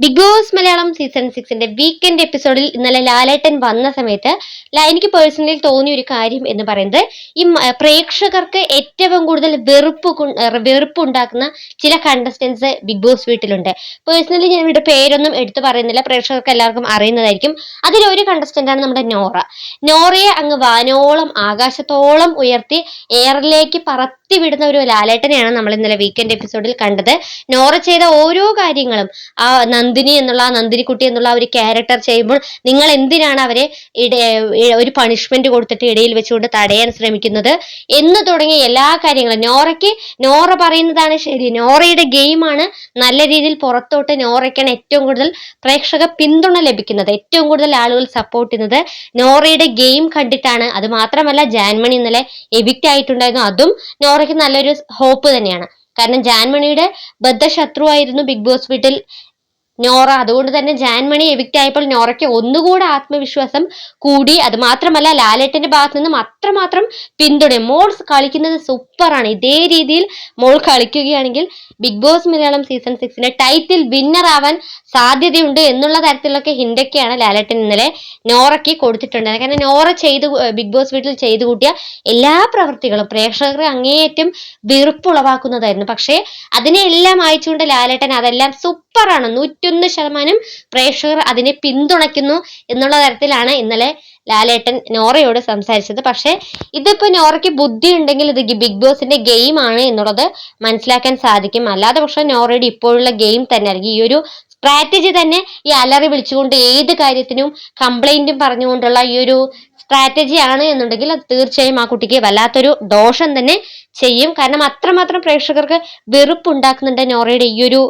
Big Boss Malayalam season സിക്സിന്റെ weekend എപ്പിസോഡിൽ ഇന്നലെ ലാലേട്ടൻ വന്ന സമയത്ത് എനിക്ക് പേഴ്സണലി തോന്നിയ ഒരു കാര്യം എന്ന് പറയുന്നത് ഈ പ്രേക്ഷകർക്ക് ഏറ്റവും കൂടുതൽ വെറുപ്പ് വെറുപ്പ് ഉണ്ടാക്കുന്ന ചില കണ്ടസ്റ്റൻസ് ബിഗ് ബോസ് വീട്ടിലുണ്ട്. പേഴ്സണലി ഞാൻ ഇവിടെ പേരൊന്നും എടുത്തു പറയുന്നില്ല. പ്രേക്ഷകർക്ക് എല്ലാവർക്കും അറിയുന്നതായിരിക്കും. അതിലൊരു കണ്ടസ്റ്റന്റാണ് നമ്മുടെ നോറ. നോറയെ അങ്ങ് വാനോളം ആകാശത്തോളം ഉയർത്തി എയറിലേക്ക് പറത്തി വിടുന്ന ഒരു ലാലേട്ടനെയാണ് നമ്മൾ ഇന്നലെ വീക്കെൻഡ് എപ്പിസോഡിൽ കണ്ടത്. നോറ ചെയ്ത ഓരോ കാര്യങ്ങളും ആ നന്ദിനി എന്നുള്ള നന്ദിനിക്കുട്ടി എന്നുള്ള ഒരു ക്യാരക്ടർ ചെയ്യുമ്പോൾ നിങ്ങൾ എന്തിനാണ് അവരെ ഒരു പണിഷ്മെന്റ് കൊടുത്തിട്ട് ഇടയിൽ വെച്ചുകൊണ്ട് തടയാൻ ശ്രമിക്കുന്നത്? എന്ന് തുടങ്ങിയ എല്ലാ കാര്യങ്ങളും. നോറയ്ക്ക് നോറ പറയുന്നതാണ് ശരി. നോറയുടെ ഗെയിമാണ് നല്ല രീതിയിൽ പുറത്തോട്ട് നോറയ്ക്കാണ് ഏറ്റവും കൂടുതൽ പ്രേക്ഷക പിന്തുണ ലഭിക്കുന്നത് ഏറ്റവും കൂടുതൽ ആളുകൾ സപ്പോർട്ട് ചെയ്യുന്നത്. നോറയുടെ ഗെയിം കണ്ടിട്ടാണ്. അത് മാത്രമല്ല ജാൻമണി ഇന്നലെ എവിക്റ്റ് ആയിട്ടുണ്ടായിരുന്നു. അതും നോറയ്ക്ക് നല്ലൊരു ഹോപ്പ് തന്നെയാണ്. കാരണം ജാൻമണിയുടെ ബദ്ധശത്രുവായിരുന്നു ബിഗ് ബോസ് വീട്ടിൽ നോറ. അതുകൊണ്ട് തന്നെ ജാൻമണി എവിക്റ്റ് ആയപ്പോൾ നോറയ്ക്ക് ഒന്നുകൂടെ ആത്മവിശ്വാസം കൂടി. അത് മാത്രമല്ല ലാലേട്ടന്റെ ഭാഗത്ത് നിന്നും അത്രമാത്രം പിന്തുണ. മോൾ കളിക്കുന്നത് സൂപ്പറാണ് ഇതേ രീതിയിൽ മോൾ കളിക്കുകയാണെങ്കിൽ ബിഗ് ബോസ് മലയാളം സീസൺ സിക്സിന്റെ ടൈറ്റിൽ വിന്നർ ആവാൻ സാധ്യതയുണ്ട് എന്നുള്ള തരത്തിലൊക്കെ ഹിൻഡൊക്കെയാണ് ലാലേട്ടൻ ഇന്നലെ നോറയ്ക്ക് കൊടുത്തിട്ടുണ്ട് കാരണം നോറ ചെയ്തു ബിഗ് ബോസ് വീട്ടിൽ ചെയ്തു കൂട്ടിയ എല്ലാ പ്രവൃത്തികളും പ്രേക്ഷകരെ അങ്ങേയറ്റം വെറുപ്പുളവാക്കുന്നതായിരുന്നു. പക്ഷേ അതിനെല്ലാം അയച്ചുകൊണ്ട് ലാലേട്ടൻ അതെല്ലാം സൂപ്പറാണ് നൂറ്റൊന്ന് ശതമാനം പ്രേക്ഷകർ അതിനെ പിന്തുണയ്ക്കുന്നു എന്നുള്ള തരത്തിലാണ് ഇന്നലെ ലാലേട്ടൻ നോറയോട് സംസാരിച്ചത്. പക്ഷേ ഇതിപ്പോൾ നോറയ്ക്ക് ബുദ്ധി ഉണ്ടെങ്കിൽ ഇത് ബിഗ് ബോസിന്റെ ഗെയിം ആണ് എന്നുള്ളത് മനസ്സിലാക്കാൻ സാധിക്കും. അല്ലാതെ പക്ഷേ നോറയുടെ ഇപ്പോഴുള്ള ഗെയിം തന്നെ ആയിരിക്കും ഈ ഒരു സ്ട്രാറ്റജി തന്നെ ഈ അലറി വിളിച്ചുകൊണ്ട് ഏത് കാര്യത്തിനും കംപ്ലൈന്റും പറഞ്ഞുകൊണ്ടുള്ള ഈ ഒരു സ്ട്രാറ്റജി ആണ് എന്നുണ്ടെങ്കിൽ അത് തീർച്ചയായും ആ കുട്ടിക്ക് വല്ലാത്തൊരു ദോഷം തന്നെ ചെയ്യും. കാരണം അത്രമാത്രം പ്രേക്ഷകർക്ക് വെറുപ്പുണ്ടാക്കുന്നുണ്ട് നോറയുടെ ഈ ഒരു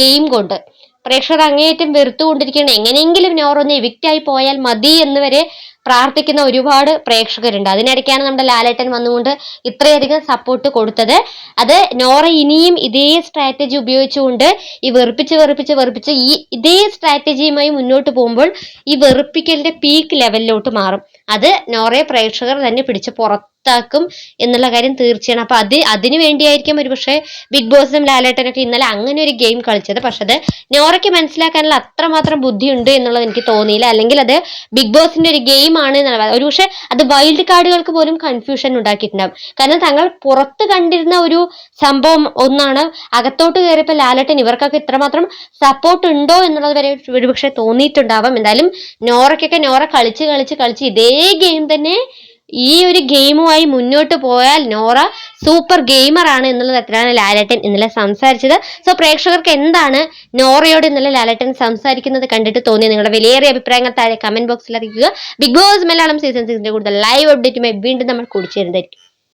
ഗെയിം കൊണ്ട്. പ്രേക്ഷകർ അങ്ങേയറ്റം വെറുത്തുകൊണ്ടിരിക്കുകയാണ്. എങ്ങനെയെങ്കിലും നോറ എവിക്റ്റായി പോയാൽ മതി എന്ന് വരെ പ്രാർത്ഥിക്കുന്ന ഒരുപാട് പ്രേക്ഷകരുണ്ട്. അതിനിടയ്ക്കാണ് നമ്മുടെ ലാലേട്ടൻ വന്നുകൊണ്ട് ഇത്രയധികം സപ്പോർട്ട് കൊടുത്തത്. അത് നോറ ഇനിയും ഇതേ സ്ട്രാറ്റജി ഉപയോഗിച്ചുകൊണ്ട് ഈ വെറുപ്പിച്ച് വെറുപ്പിച്ച് വെറുപ്പിച്ച് ഈ ഇതേ സ്ട്രാറ്റജിയുമായി മുന്നോട്ട് പോകുമ്പോൾ ഈ വെറുപ്പിക്കലിന്റെ പീക്ക് ലെവലിലോട്ട് മാറും. അത് നോറയെ പ്രേക്ഷകർ തന്നെ പിടിച്ച് പുറത്താക്കും എന്നുള്ള കാര്യം തീർച്ചയാണ്. അപ്പൊ അത് അതിനു വേണ്ടിയായിരിക്കും ഒരുപക്ഷെ ബിഗ് ബോസും ലാലേട്ടനൊക്കെ ഇന്നലെ അങ്ങനെ ഒരു ഗെയിം കളിച്ചത്. പക്ഷെ അത് നോറയ്ക്ക് മനസ്സിലാക്കാനുള്ള അത്രമാത്രം ബുദ്ധിയുണ്ട് എന്നുള്ളത് എനിക്ക് തോന്നിയില്ല. അല്ലെങ്കിൽ അത് ബിഗ് ബോസിന്റെ ഒരു ഗെയിം ആണ് എന്നുള്ള ഒരുപക്ഷെ അത് വൈൽഡ് കാർഡുകൾക്ക് പോലും കൺഫ്യൂഷൻ ഉണ്ടാക്കിയിട്ടുണ്ടാവും. കാരണം തങ്ങൾ പുറത്ത് കണ്ടിരുന്ന ഒരു സംഭവം ഒന്നാണ് അകത്തോട്ട് കയറിയപ്പോൾ ലാലട്ടൻ ഇവർക്കൊക്കെ ഇത്രമാത്രം സപ്പോർട്ട് ഉണ്ടോ എന്നുള്ളത് വരെ ഒരുപക്ഷെ തോന്നിയിട്ടുണ്ടാവാം. എന്തായാലും നോറയ്ക്കൊക്കെ നോറ കളിച്ച് കളിച്ച് കളിച്ച് ഇതേ ഗെയിം തന്നെ ഈ ഒരു ഗെയിമുമായി മുന്നോട്ട് പോയാൽ നോറ സൂപ്പർ ഗെയിമർ ആണ് എന്നുള്ള തരത്തിലാണ് ലാലേട്ടൻ ഇന്നലെ സംസാരിച്ചത്. സോ പ്രേക്ഷകർക്ക് എന്താണ് നോറയോട് ഇന്നലെ ലാലേട്ടൻ സംസാരിക്കുന്നത് കണ്ടിട്ട് തോന്നിയത്? നിങ്ങളുടെ വിലയേറിയ അഭിപ്രായങ്ങൾ താഴെ കമന്റ് ബോക്സിൽ അറിയിക്കുക. ബിഗ് ബോസ് മലയാളം സീസൺ സിക്സിന്റെ കൂടുതൽ ലൈവ് അപ്ഡേറ്റുമായി വീണ്ടും നമ്മൾ കൂടിച്ചേരുന്നതായിരിക്കും.